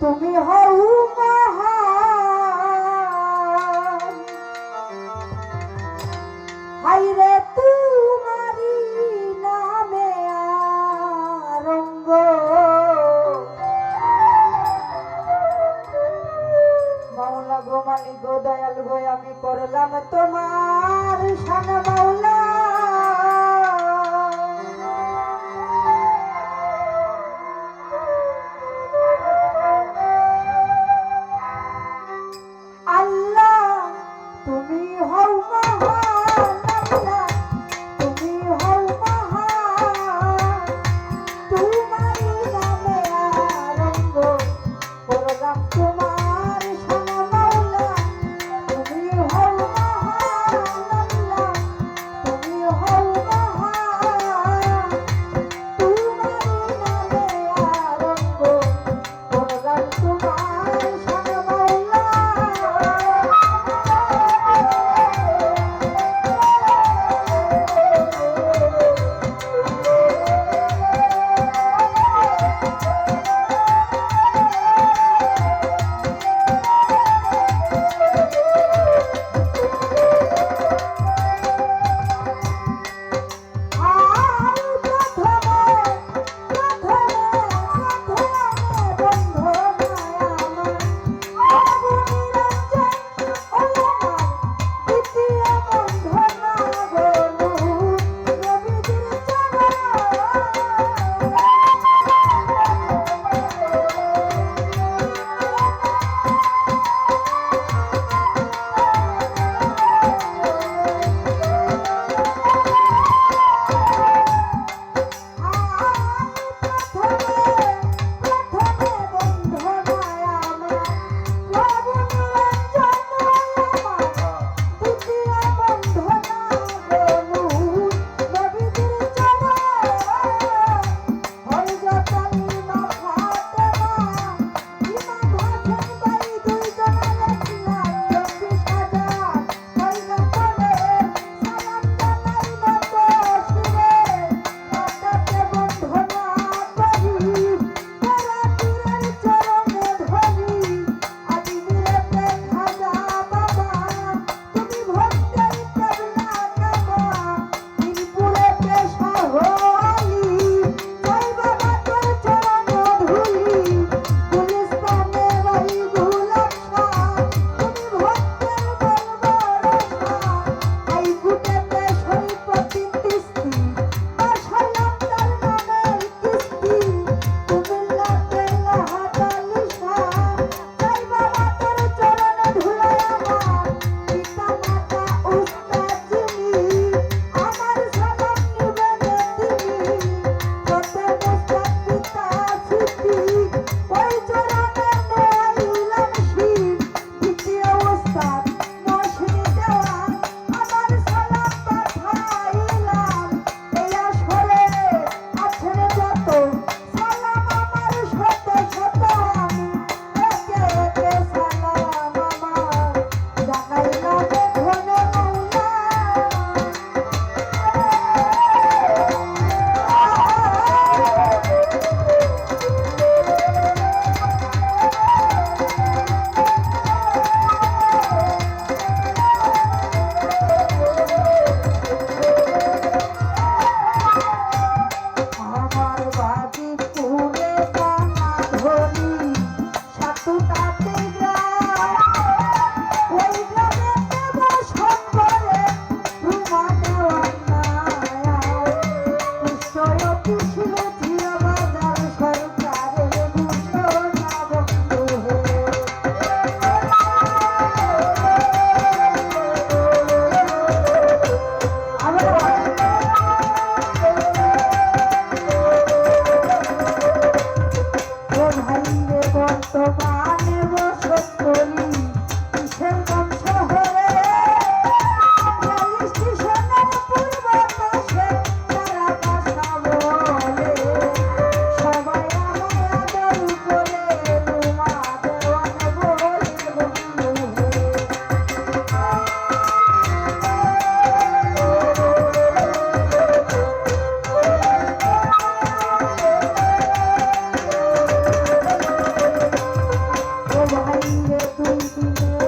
তুমি হও হাইরে তোমারি নামে রঙ্গ মাওলা গো মালিক গো দয়াল গো আমি করলাম তোমার সান মাওলা। ও ভাই রে তুই